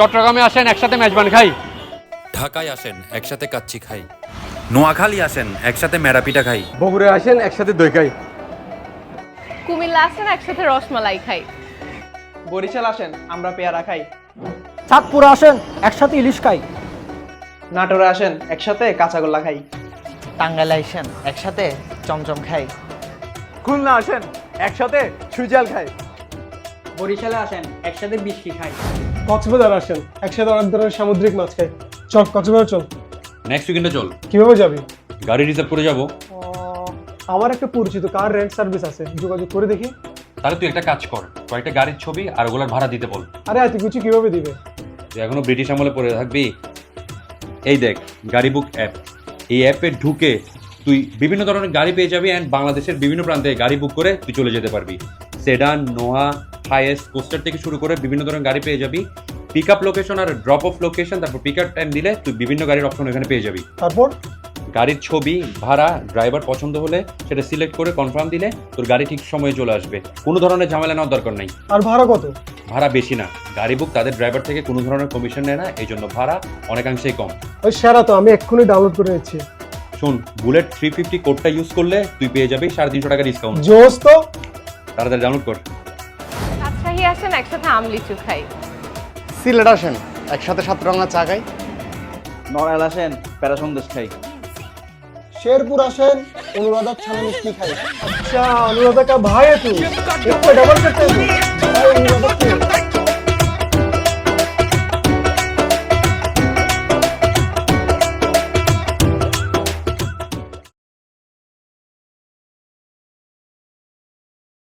চট্টগ্রামে আসেন একসাথে মেজবান খাই। ঢাকায় আসেন একসাথে কাচ্চি খাই। নোয়াখালী আসেন একসাথে মেরাপিটা খাই। বগুড়ে আসেন একসাথে দই খাই। কুমিল্লা আসেন একসাথে রসমালাই খাই। বরিশাল আসেন আমরা পেয়ারা খাই। চাঁদপুর আসেন একসাথে ইলিশ খাই। নাটোরে আসেন একসাথে কাঁচাগোল্লা খাই। টাঙ্গাইল আসেন একসাথে চমচম খাই। খুলনা আসেন একসাথে সুজাল খাই। বরিশালে আসেন একসাথে বিস্কি খাই। কক্সবাজার আসেন একসাথে অনেক ধরনের সামুদ্রিক মাছ খাই। চল কক্সবাজার চল। নেক্সট উইকেন্ডে চল। কীভাবে যাবি? গাড়ি রিজার্ভ করে যাব। আমার একটা পরিচিত কার রেন্ট সার্ভিস আছে? যোগাযোগ করে দেখি। তাহলে তুই একটা কাজ কর কয়েকটা গাড়ির ছবি আর ওগুলোর ভাড়া দিতে বল। আরে এত কিছু কীভাবে দিবে? তুই এখনও ব্রিটিশ আমলে পড়ে থাকবি। এই দেখ গাড়ি বুক অ্যাপ এই অ্যাপে ঢুকে তুই বিভিন্ন ধরনের গাড়ি পেয়ে যাবি অ্যান্ড বাংলাদেশের বিভিন্ন প্রান্তে গাড়ি বুক করে তুই চলে যেতে পারবি। সেডান নোয়া হাইয়েস্ট কোস্টার থেকে শুরু করে বিভিন্ন ধরনের গাড়ি পেয়ে যাবি। পিক আপ লোকেশন আর ড্রপ অফ লোকেশন তারপর পিক আপ টাইম দিলে তুই বিভিন্ন গাড়ির অপশন এখানে পেয়ে যাবি। তারপর? গাড়ির ছবি ভাড়া ড্রাইভার পছন্দ হলে সেটা সিলেক্ট করে কনফার্ম দিলে তোর গাড়ি ঠিক সময়ে চলে আসবে। কোনো ধরনের ঝামেলা নেওয়ার দরকার নাই। আর ভাড়া কত? ভাড়া বেশি না। গাড়ি বুক তাদের ড্রাইভার থেকে কোনো ধরনের কমিশন নেয় না এই জন্য ভাড়া অনেকাংশেই কম। ওই সেরা তো আমি এক্ষুনি ডাউনলোড করে নিচ্ছি। শোন বুলেট থ্রি ফিফটি কোডটা ইউজ করলে তুই পেয়ে যাবি সাড়ে তিনশো টাকা ডিসকাউন্ট জোস তো। তাড়াতাড়ি ডাউনলোড কর। রাজশাহী আসেন একসাথে আম লিচু খাই। সিলেট আসেন একসাথে সাতরঙা চা খাই। নড়াইল আসেন প্যারা সন্দেশ খাই। শেরপুর আসেন অনুরাধা ছানা মিষ্টি খাই। আচ্ছা অনুরাধা ভাই তুই ডাবল করতে